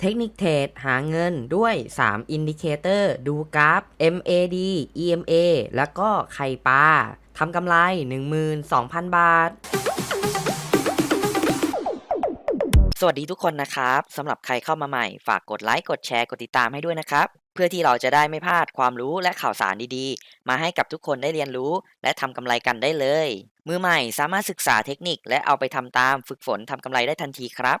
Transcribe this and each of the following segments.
เทคนิคเทรดหาเงินด้วย 3 อินดิเคเตอร์ ดูกราฟ MAD EMA แล้วก็ไข่ปลาทำกำไร 12,000 บาท สวัสดีทุกคนนะครับสำหรับใครเข้ามาใหม่ ฝากกดไลค์ กดแชร์ กดติดตามให้ด้วยนะครับ เพื่อที่เราจะได้ไม่พลาดความรู้และข่าวสารดีๆ มาให้กับทุกคนได้เรียนรู้ และทำกำไรกันได้เลย มือใหม่สามารถศึกษาเทคนิคและเอาไปทำตามฝึกฝนทำกำไรได้ทันทีครับ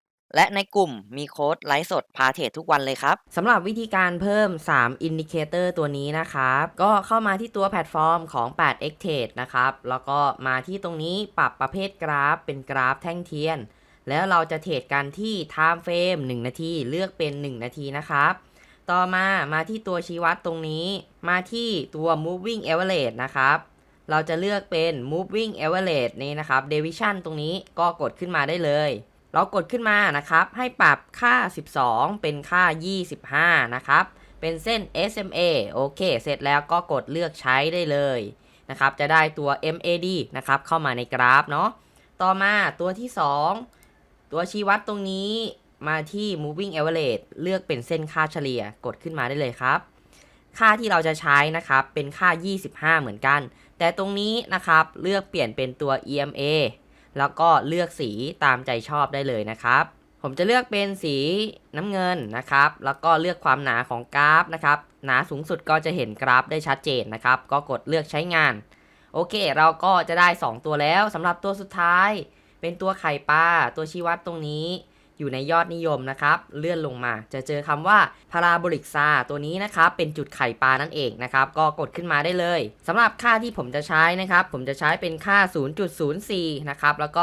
และในกลุ่มมีโค้ดไลฟ์สดพาเทรดทุกวันเลยครับสำหรับวิธีการเพิ่ม 3 อินดิเคเตอร์ตัวนี้นะครับ ก็เข้ามาที่ตัวแพลตฟอร์มของ 8x Trade นะครับ แล้วก็มาที่ตรงนี้ปรับประเภทกราฟเป็นกราฟแท่งเทียน แล้วเราจะเทรดกันที่ time frame 1 นาที เลือกเป็น 1 นาทีนะครับ ต่อมามาที่ตัวชี้วัดตรงนี้ มาที่ตัว moving average นะครับเราจะเลือกเป็น moving average นี่นะครับ division ตรงนี้ก็กดขึ้นมาได้เลย เรากดขึ้นมานะครับ ให้ปรับค่า 12 เป็นค่า 25 นะครับ เป็นเส้น SMA โอเค เสร็จแล้วก็กดเลือกใช้ได้เลยนะครับ จะได้ตัว MAD นะครับ เข้ามาในกราฟเนาะ ต่อมาตัวที่ 2 ตัวชี้วัดตรงนี้มาที่ moving average เลือกเป็นเส้นค่าเฉลี่ย กดขึ้นมาได้เลยครับ ค่าที่เราจะใช้นะครับ เป็นค่า 25 เหมือนกัน แต่ตรงนี้นะครับ เลือกเปลี่ยนเป็นตัว EMA แล้วก็เลือกสีตามใจชอบได้เลยนะครับ ผมจะเลือกเป็นสีน้ำเงินนะครับ แล้วก็เลือกความหนาของกราฟนะครับ หนาสูงสุดก็จะเห็นกราฟได้ชัดเจนนะครับ ก็กดเลือกใช้งาน โอเค เราก็จะได้ 2 ตัวแล้วสำหรับตัวสุดท้าย เป็นตัวไข่ปลาตัวชี้วัดตรงนี้ อยู่ในยอดนิยมนะครับ เลื่อนลงมาจะเจอคำว่าพาราโบลิกซาตัวนี้นะครับ เป็นจุดไข่ปลานั่นเองนะครับ ก็กดขึ้นมาได้เลยสำหรับค่าที่ผมจะใช้นะครับ ผมจะใช้เป็นค่า 0.04 นะครับ แล้วก็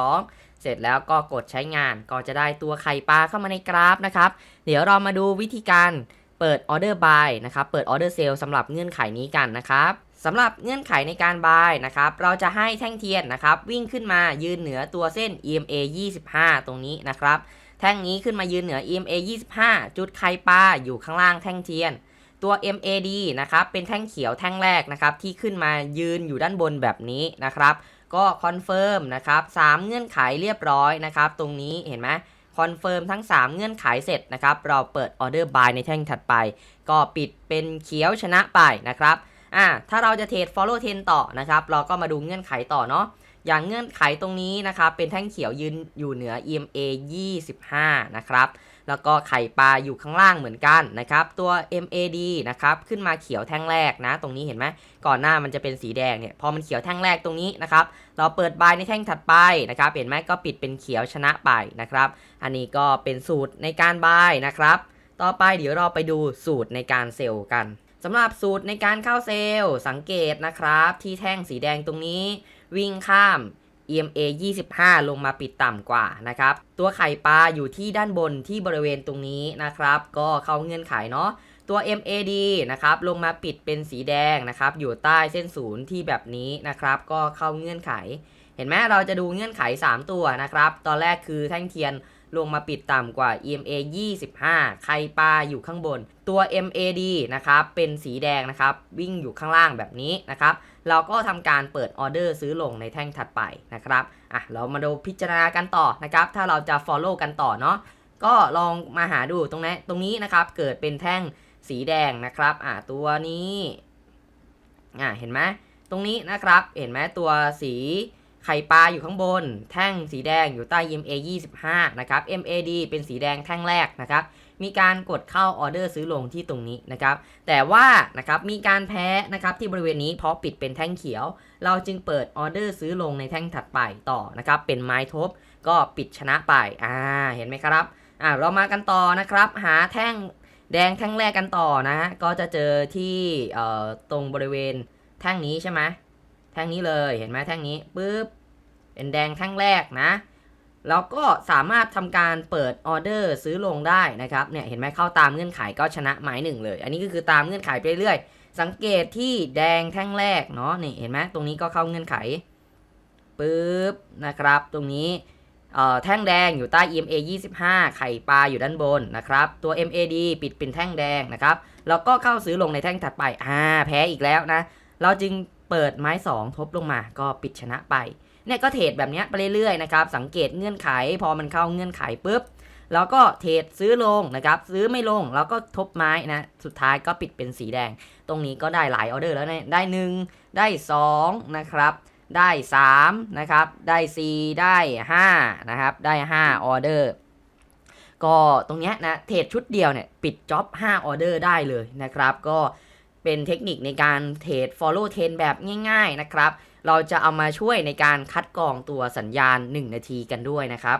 0.2 เสร็จแล้วก็กดใช้งาน ก็จะได้ตัวไข่ปลาเข้ามาในกราฟนะครับ เดี๋ยวเรามาดูวิธีการเปิดออเดอร์บายนะครับ เปิดออเดอร์เซลสำหรับเงื่อนไขนี้กันนะครับ สำหรับเงื่อนไขในการบายนะครับเราจะให้แท่งเทียนนะครับวิ่งขึ้นมายืนเหนือตัวเส้น EMA 25 ตรงนี้นะครับแท่งนี้ขึ้นมายืนเหนือ EMA 25 จุดไข่ปลาอยู่ข้างล่างแท่งเทียน ตัว MAD นะครับเป็นแท่งเขียวแท่งแรกนะครับที่ขึ้นมายืนอยู่ด้านบนแบบนี้นะครับก็คอนเฟิร์มนะครับ3เงื่อนไขเรียบร้อยนะครับตรงนี้เห็นไหมคอนเฟิร์มทั้ง 3 เงื่อนไขเสร็จนะครับเราเปิดออเดอร์บายในแท่งถัดไป ก็ปิดเป็นเขียวชนะไปนะครับ อ่าถ้าเราจะเทรด follow trend ต่อนะครับ เราก็มาดูเงื่อนไขต่อเนาะอย่างเงื่อนไขตรงนี้นะครับเป็นแท่งเขียวยืนอยู่เหนือ EMA 25 นะครับแล้วก็ไข่ปลาอยู่ข้างล่างเหมือนกันนะครับ ตัว MAD นะครับขึ้นมาเขียวแท่งแรกนะ ตรงนี้เห็นไหมก่อนหน้ามันจะเป็นสีแดงเนี่ยพอมันเขียวแท่งแรกตรงนี้นะครับ เราเปิดบายในแท่งถัดไปนะครับเห็นไหมก็ปิดเป็นเขียวชนะไปนะครับ อันนี้ก็เป็นสูตรในการบายนะครับ ต่อไปเดี๋ยวเราไปดูสูตรในการเซลล์กัน สำหรับสูตรในการเข้าเซลล์สังเกตนะครับ ที่แท่งสีแดงตรงนี้ วิ่งข้าม EMA 25 ลงมาปิดต่ำกว่านะครับ ตัวไข่ปลาอยู่ที่ด้านบนที่บริเวณตรงนี้นะครับ ก็เข้าเงื่อนไขเนาะตัว MAD นะครับลงมาปิดเป็นสีแดงนะครับ อยู่ใต้เส้นศูนย์ที่แบบนี้นะครับ ก็เข้าเงื่อนไข เห็นไหมเราจะดูเงื่อนไข 3 ตัวนะครับ ตอนแรกคือแท่งเทียน ลงมาปิดต่ำกว่า EMA 25ไข่ปลาอยู่ข้างบน ตัว MAD นะครับ เป็นสีแดงนะครับ วิ่งอยู่ข้างล่างแบบนี้นะครับ เราก็ทำการเปิดออเดอร์ซื้อลงในแท่งถัดไปนะครับ อะ เรามาดูพิจารณากันต่อนะครับ ถ้าเราจะ follow กันต่อเนาะ ก็ลองมาหาดูตรงนี้ตรงนี้นะครับ เกิดเป็นแท่งสีแดงนะครับ อะ ตัวนี้ อะ เห็นไหมตรงนี้นะครับ เห็นไหมตัวสี ไข่ปลาอยู่ข้างบน แท่งสีแดงอยู่ใต้ EMA 25 นะครับ MAD เป็นสีแดงแท่งแรกนะครับ มีการกดเข้าออเดอร์ซื้อลงที่ตรงนี้นะครับ แต่ว่านะครับมีการแพ้นะครับที่บริเวณนี้เพราะปิดเป็นแท่งเขียว เราจึงเปิดออเดอร์ซื้อลงในแท่งถัดไปต่อนะครับเป็นไม้ทบก็ปิดชนะไปอ่าเห็นไหมครับอ่าเรามากันต่อนะครับ หาแท่งแดงแท่งแรกกันต่อนะฮะก็จะเจอที่เอ่อตรงบริเวณแท่งนี้ใช่ไหมแท่งนี้เลยเห็นไหมแท่งนี้ปุ๊บ เป็นแดงแท่งแรกนะแล้วก็สามารถทำการเปิดออเดอร์ซื้อลงได้นะครับเนี่ยเห็นไหมเข้าตามเงื่อนไขก็ชนะหมายหนึ่งเลย อันนี้ก็คือตามเงื่อนไขไปเรื่อยสังเกตที่แดงแท่งแรกเนาะนี่เห็นไหมตรงนี้ก็เข้าเงื่อนไขปึ๊บนะครับ ตรงนี้แท่งแดงอยู่ใต้ EMA 25 ไข่ปลาอยู่ด้านบนนะครับ ตัว MAD ปิดเป็นแท่งแดงนะครับ แล้วก็เข้าซื้อลงในแท่งถัดไปอ่าแพ้อีกแล้วนะ เราจึงเปิดไม้ 2 ทบลงมาก็ปิดชนะไป เนี่ยก็เทรดแบบนี้ไปเรื่อยๆนะครับสังเกตเงื่อนไข พอมันเข้าเงื่อนไขปุ๊บแล้วก็เทรดซื้อลงนะครับซื้อไม่ลงแล้วก็ทบไม้นะสุดท้ายก็ปิดเป็นสีแดง ตรงนี้ก็ได้หลายออเดอร์แล้วเนี่ยได้ 1 ได้ 2 นะครับ ได้3นะครับได้ 4 ได้5นะครับได้5ออเดอร์ก็ตรงเนี้ยนะเทรดชุดเดียวเนี่ยปิดจ็อบ5ออเดอร์ได้เลยนะครับ ก็เป็นเทคนิคในการเทรด follow trend แบบง่าย ๆนะครับ เราจะเอามาช่วยในการคัดกรองตัวสัญญาณ 1 นาทีกันด้วยนะครับ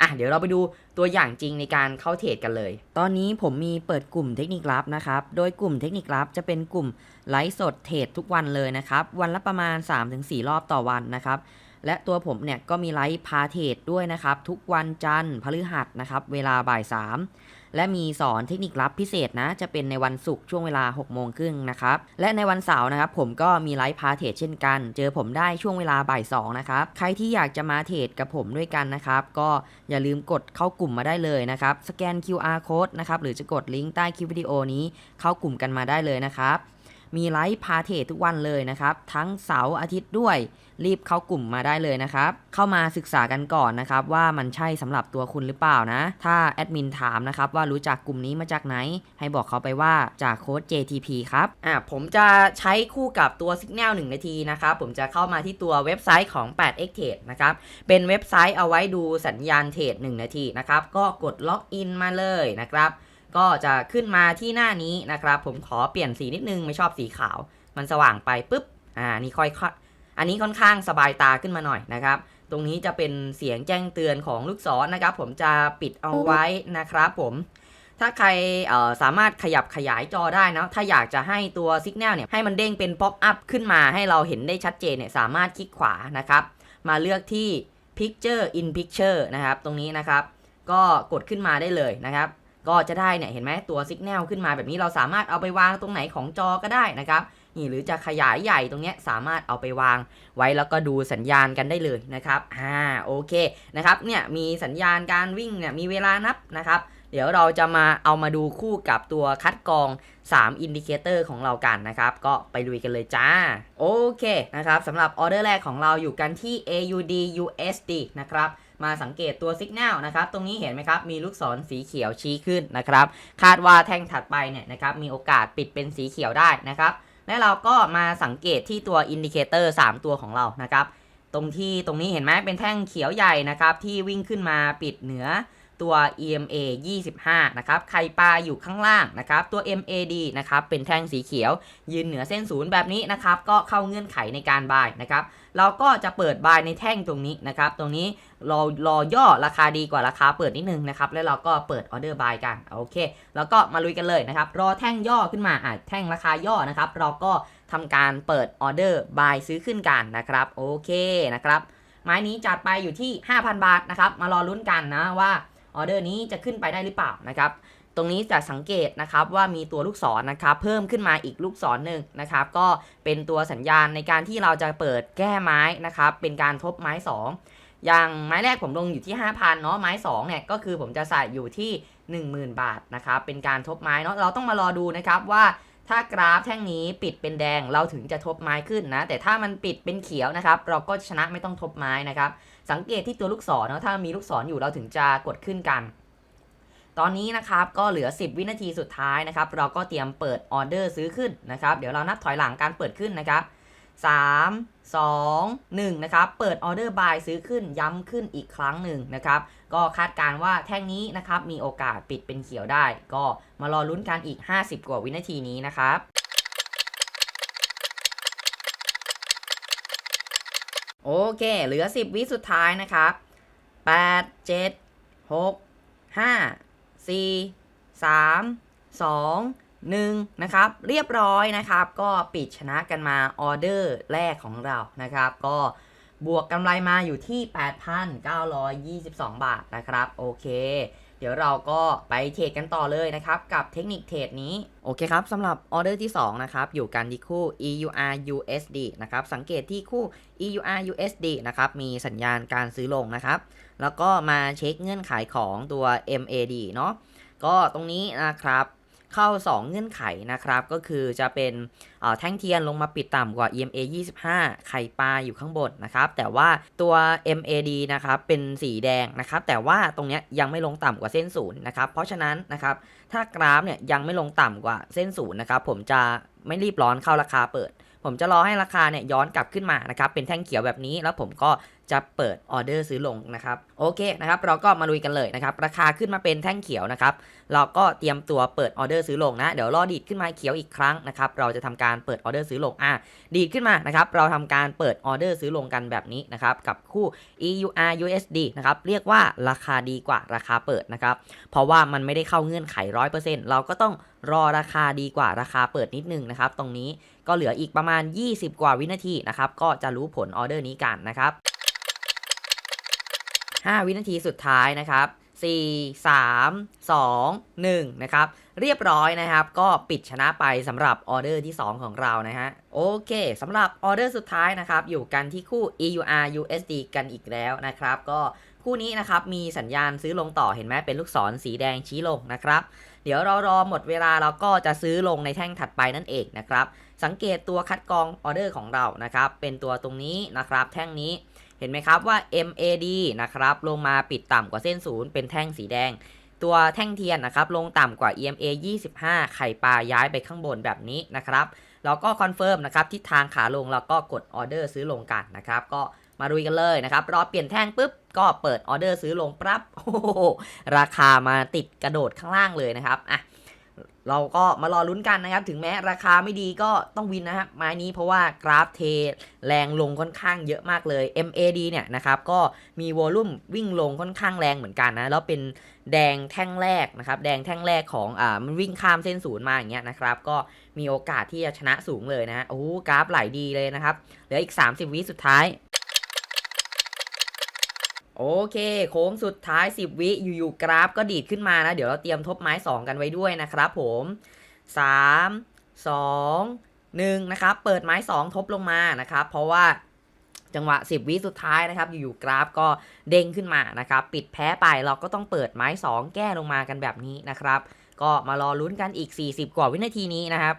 อะเดี๋ยวเราไปดูตัวอย่างจริงในการเข้าเทรดกันเลย ตอนนี้ผมมีเปิดกลุ่มเทคนิคลับนะครับ โดยกลุ่มเทคนิคลับจะเป็นกลุ่มไลฟ์สดเทรดทุกวันเลยนะครับ วันละประมาณ 3-4 รอบต่อวันนะครับ และตัวผมเนี่ยก็มีไลฟ์พาเทรดด้วยนะครับ ทุกวันจันทร์พฤหัสนะครับ เวลาบ่าย3 และมีสอนเทคนิคลับพิเศษนะ จะเป็นในวันศุกร์ช่วงเวลา6โมงครึ่งนะครับ และในวันเสาร์นะครับผมก็มีไลฟ์พาเทรดเช่นกัน เจอผมได้ช่วงเวลาบ่าย2นะครับ ใครที่อยากจะมาเทรดกับผมด้วยกันนะครับ ก็อย่าลืมกดเข้ากลุ่มมาได้เลยนะครับ สแกน QR code นะครับ หรือจะกดลิงก์ใต้คลิปวิดีโอนี้เข้ากลุ่มกันมาได้เลยนะครับ มีไลฟ์พาเทรดทุกวันเลยนะครับ ทั้งเสาร์อาทิตย์ด้วย รีบเข้ากลุ่มมาได้เลยนะครับ เข้ามาศึกษากันก่อนนะครับ ว่ามันใช่สำหรับตัวคุณหรือเปล่านะ ถ้าแอดมินถามนะครับว่ารู้จักกลุ่มนี้มาจากไหน ให้บอกเขาไปว่าจากโค้ด JTP ครับอะผมจะใช้คู่กับตัว Signal 1 นาทีนะครับ ผมจะเข้ามาที่ตัวเว็บไซต์ของ 8x Trade นะครับ เป็นเว็บไซต์เอาไว้ดูสัญญาณเทรด1นาทีนะครับ ก็กดล็อกอินมาเลยนะครับ ก็จะขึ้นมาที่หน้านี้นะครับ ผมขอเปลี่ยนสีนิดนึงไม่ชอบสีขาว มันสว่างไปปุ๊บอ่านี่ค่อยอันนี้ค่อนข้างสบายตาขึ้นมาหน่อยนะครับ ตรงนี้จะเป็นเสียงแจ้งเตือนของลูกศรนะครับ ผมจะปิดเอาไว้นะครับผมถ้าใครสามารถขยับขยายจอได้นะ ถ้าอยากจะให้ตัว Signal เนี่ยให้มันเด้งเป็น Pop up ขึ้นมาให้เราเห็นได้ชัดเจนเนี่ยสามารถคลิกขวานะครับ มาเลือกที่ Picture in Picture นะครับ ตรงนี้นะครับ ก็กดขึ้นมาได้เลยนะครับ ก็จะได้เนี่ยเห็นไหมตัว Signal ขึ้นมาแบบนี้เราสามารถเอาไปวางตรงไหนของจอก็ได้นะครับนี่หรือจะขยายใหญ่ตรงเนี้ยสามารถเอาไปวางไว้แล้วก็ดูสัญญาณกันได้เลยนะครับอ่าโอเคนะครับเนี่ยมีสัญญาณการวิ่งเนี่ยมีเวลานับนะครับ เดี๋ยวเราจะมาเอามาดูคู่กับตัวคัดกรอง 3 อินดิเคเตอร์ของเรากันนะครับ ก็ไปลุยกันเลยจ้า โอเคนะครับสำหรับออเดอร์แรกของเราอยู่กันที่ AUD USD นะครับ มาสังเกตตัวสัญญาณนะครับ ตรงนี้เห็นไหมครับ มีลูกศรสีเขียวชี้ขึ้นนะครับ คาดว่าแท่งถัดไปเนี่ยนะครับ มีโอกาสปิดเป็นสีเขียวได้นะครับ และเราก็มาสังเกตที่ตัวอินดิเคเตอร์3ตัวของเรานะครับ ตรงที่ตรงนี้เห็นไหมเป็นแท่งเขียวใหญ่นะครับ ที่วิ่งขึ้นมาปิดเหนือ ตัว EMA 25 นะครับ ไข่ปลาอยู่ข้างล่างนะครับ ตัว MAD นะครับ เป็นแท่งสีเขียว ยืนเหนือเส้นศูนย์แบบนี้นะครับ ก็เข้าเงื่อนไขในการบายนะครับ เราก็จะเปิดบายในแท่งตรงนี้นะครับ ตรงนี้รอรอย่อราคาดีกว่าราคาเปิดนิดนึงนะครับ แล้วเราก็เปิดออเดอร์บายกัน โอเค แล้วก็มาลุยกันเลยนะครับ รอแท่งย่อขึ้นมาอะแท่งราคาย่อนะครับ เราก็ทำการเปิดออเดอร์บายซื้อขึ้นกันนะครับ โอเคนะครับ ไม้นี้จัดไปอยู่ที่ 5,000 บาทนะครับ มารอลุ้นกันนะว่า ออเดอร์นี้จะขึ้นไปได้หรือเปล่านะครับ ตรงนี้จะสังเกตนะครับว่ามีตัวลูกศรนะครับเพิ่มขึ้นมาอีกลูกศรหนึ่งนะครับ ก็เป็นตัวสัญญาณในการที่เราจะเปิดแก้ไม้นะครับ เป็นการทบไม้ 2 อย่างไม้แรกผมลงอยู่ที่ 5,000เนาะไม้2เนี่ยก็คือผมจะใส่อยู่ที่ 10,000 บาทนะครับเป็นการทบไม้เนาะเราต้องมารอดูนะครับว่า ถ้ากราฟแท่งนี้ปิดเป็นแดงเราถึงจะทบไม้ขึ้นนะ แต่ถ้ามันปิดเป็นเขียวนะครับ เราก็ชนะไม่ต้องทบไม้นะครับ สังเกตที่ตัวลูกศรเนาะถ้ามีลูกศรอยู่เราถึงจะกดขึ้นกัน ตอนนี้นะครับก็เหลือ 10 วินาทีสุดท้ายนะครับ เราก็เตรียมเปิดออเดอร์ซื้อขึ้นนะครับ เดี๋ยวเรานับถอยหลังการเปิดขึ้นนะครับ 3 2 1นะครับเปิดออเดอร์บายซื้อขึ้นย้ำขึ้นอีกครั้งหนึ่งนะครับก็คาดการว่าแท่งนี้นะครับมีโอกาสปิดเป็นเขียวได้ ก็มารอลุ้นกันอีก 50 กว่าวินาทีนี้นะครับโอเค เหลือ 10 วิสุดท้ายนะครับ 8 7 6 5 4 3 2 1นะครับเรียบร้อยนะครับ ก็ปิดชนะกันมาออเดอร์แรกของเรานะครับ ก็บวกกำไรมาอยู่ที่ 8,922 บาทนะครับ โอเคเดี๋ยวเราก็ไปเทรดกันต่อเลยนะครับ กับเทคนิคเทรดนี้ โอเคครับสำหรับออเดอร์ที่ 2 นะครับ อยู่กันที่คู่ EUR USD นะครับ สังเกตที่คู่ EUR USD นะครับ มีสัญญาณการซื้อลงนะครับ แล้วก็มาเช็คเงื่อนไขของตัว MAD เนาะก็ตรงนี้นะครับ เข้า 2 เงื่อนไขนะครับ ก็คือจะเป็นแท่งเทียนลงมาปิดต่ำกว่า EMA 25 ไข่ปลาอยู่ข้างบนนะครับ แต่ว่าตัว MAD นะครับเป็นสีแดงนะครับ แต่ว่าตรงนี้ยังไม่ลงต่ำกว่าเส้นศูนย์นะครับ เพราะฉะนั้นนะครับ ถ้ากราฟเนี่ยยังไม่ลงต่ำกว่าเส้นศูนย์นะครับ ผมจะไม่รีบร้อนเข้าราคาเปิด ผมจะรอให้ราคาเนี่ยย้อนกลับขึ้นมานะครับเป็นแท่งเขียวแบบนี้แล้วผมก็จะเปิดออเดอร์ซื้อลงนะครับโอเคนะครับเราก็มาลุยกันเลยนะครับราคาขึ้นมาเป็นแท่งเขียวนะครับเราก็เตรียมตัวเปิดออเดอร์ซื้อลงนะเดี๋ยวรอดีดขึ้นมาเขียวอีกครั้งนะครับเราจะทำการเปิดออเดอร์ซื้อลงอะดีดขึ้นมานะครับเราทำการเปิดออเดอร์ซื้อลงกันแบบนี้นะครับกับคู่ EUR USD นะครับเรียกว่าราคาดีกว่าราคาเปิดนะครับเพราะว่ามันไม่ได้เข้าเงื่อนไข 100%เราก็ต้อง รอราคาดีกว่าราคาเปิดนิดนึงนะครับ ตรงนี้ก็เหลืออีกประมาณ 20 กว่าวินาทีนะครับ ก็จะรู้ผลออเดอร์นี้กันนะครับ 5 วินาทีสุดท้ายนะครับ4 3 2 1 นะครับ เรียบร้อยนะครับ ก็ปิดชนะไปสำหรับออเดอร์ที่ 2 ของเรานะฮะ โอเคสำหรับออเดอร์สุดท้ายนะครับ อยู่กันที่คู่ EUR USD กันอีกแล้วนะครับ ก็ คู่นี้นะครับมีสัญญาณซื้อลงต่อเห็นไหมเป็นลูกศรสีแดงชี้ลงนะครับ เดี๋ยวเรารอหมดเวลาเราก็จะซื้อลงในแท่งถัดไปนั่นเองนะครับสังเกตตัวคัดกรองออเดอร์ของเรานะครับเป็นตัวตรงนี้นะครับ แท่งนี้เห็นไหมครับว่า MAD นะครับลงมาปิดต่ำกว่าเส้นศูนย์เป็นแท่งสีแดง ตัวแท่งเทียนนะครับลงต่ำกว่า EMA 25 ไข่ปลาย้ายไปข้างบนแบบนี้นะครับเราก็คอนเฟิร์มนะครับทิศทางขาลงเราก็กดออเดอร์ซื้อลงกันนะครับก็มาลุยกันเลยนะครับ รอเปลี่ยนแท่งปุ๊บ ก็เปิดออเดอร์ซื้อลงปั๊บโอ้โหราคามาติดกระโดดข้างล่างเลยนะครับอะเราก็มารอลุ้นกันนะครับ ถึงแม้ราคาไม่ดีก็ต้องวินนะครับไม้นี้เพราะว่ากราฟเทแรงลงค่อนข้างเยอะมากเลย MAD เนี่ยนะครับก็มีวอลุ่มวิ่งลงค่อนข้างแรงเหมือนกันนะ แล้วเป็นแดงแท่งแรกนะครับแดงแท่งแรกของอ่ามันวิ่งข้ามเส้นศูนย์มาอย่างเงี้ยนะครับก็มีโอกาสที่จะชนะสูงเลยนะโอ้กราฟไหลดีเลยนะครับเหลืออีก 30 วิสุดท้าย โอเคโค้งสุดท้าย 10 วิอยู่ๆกราฟก็ดีดขึ้นมานะ เดี๋ยวเราเตรียมทบไม้ 2 กันไว้ด้วยนะครับผม 3 2 1 นะครับ เปิดไม้ 2 ทบลงมานะครับ เพราะว่าจังหวะ 10 วิสุดท้ายนะครับ อยู่ๆกราฟก็เด้งขึ้นมานะครับ ปิดแพ้ไปเราก็ต้องเปิดไม้ 2 แก้ลงมากันแบบนี้นะครับ ก็มารอลุ้นกันอีก 40 กว่าวินาทีนี้นะครับ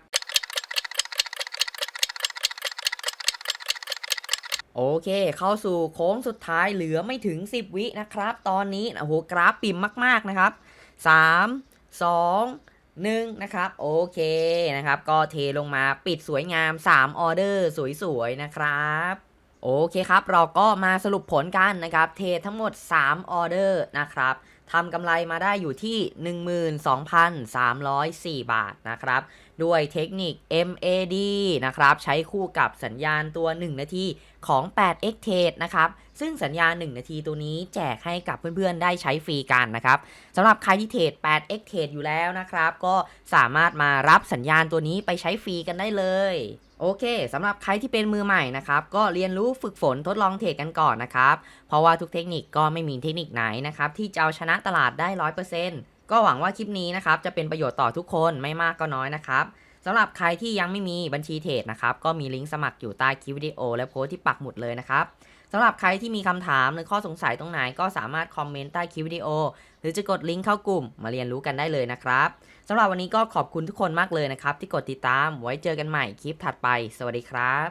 โอเค เข้าสู่โค้งสุดท้ายเหลือไม่ถึง 10 วินะครับ ตอนนี้โอ้โหกราฟปิ่มมากๆนะครับ 3 2 1นะครับโอเคนะครับก็เทลงมาปิดสวยงาม 3 ออเดอร์สวยๆนะครับโอเคครับ เราก็มาสรุปผลกันนะครับ เททั้งหมด 3 ออเดอร์นะครับ ทำกำไรมาได้อยู่ที่ 12,304 บาทนะครับ ด้วยเทคนิค MAD นะครับ ใช้คู่กับสัญญาณตัว 1 นาทีของ 8x Trade นะครับ ซึ่งสัญญาณ 1 นาทีตัวนี้แจกให้กับเพื่อนๆ ได้ใช้ฟรีกันนะครับสำหรับใครที่เทรด 8x Trade อยู่แล้วนะครับ ก็สามารถมารับสัญญาณตัวนี้ไปใช้ฟรีกันได้เลย โอเคสำหรับใครที่เป็นมือใหม่นะครับ ก็เรียนรู้ฝึกฝนทดลองเทรดกันก่อนนะครับ เพราะว่าทุกเทคนิคก็ไม่มีเทคนิคไหนนะครับ ที่จะเอาชนะตลาดได้100%ก็หวังว่าคลิปนี้นะครับ จะเป็นประโยชน์ต่อทุกคนไม่มากก็น้อยนะครับสำหรับใครที่ยังไม่มีบัญชีเทรดนะครับ ก็มีลิงก์สมัครอยู่ใต้คลิปวิดีโอ และโพสที่ปักหมุดเลยนะครับสำหรับใครที่มีคำถามหรือข้อสงสัยตรงไหนก็สามารถคอมเมนต์ใต้คลิปวิดีโอ หรือจะกดลิงก์เข้ากลุ่มมาเรียนรู้กันได้เลยนะครับ สำหรับวันนี้ก็ขอบคุณทุกคนมากเลยนะครับ ที่กดติดตามไว้เจอกันใหม่คลิปถัดไป สวัสดีครับ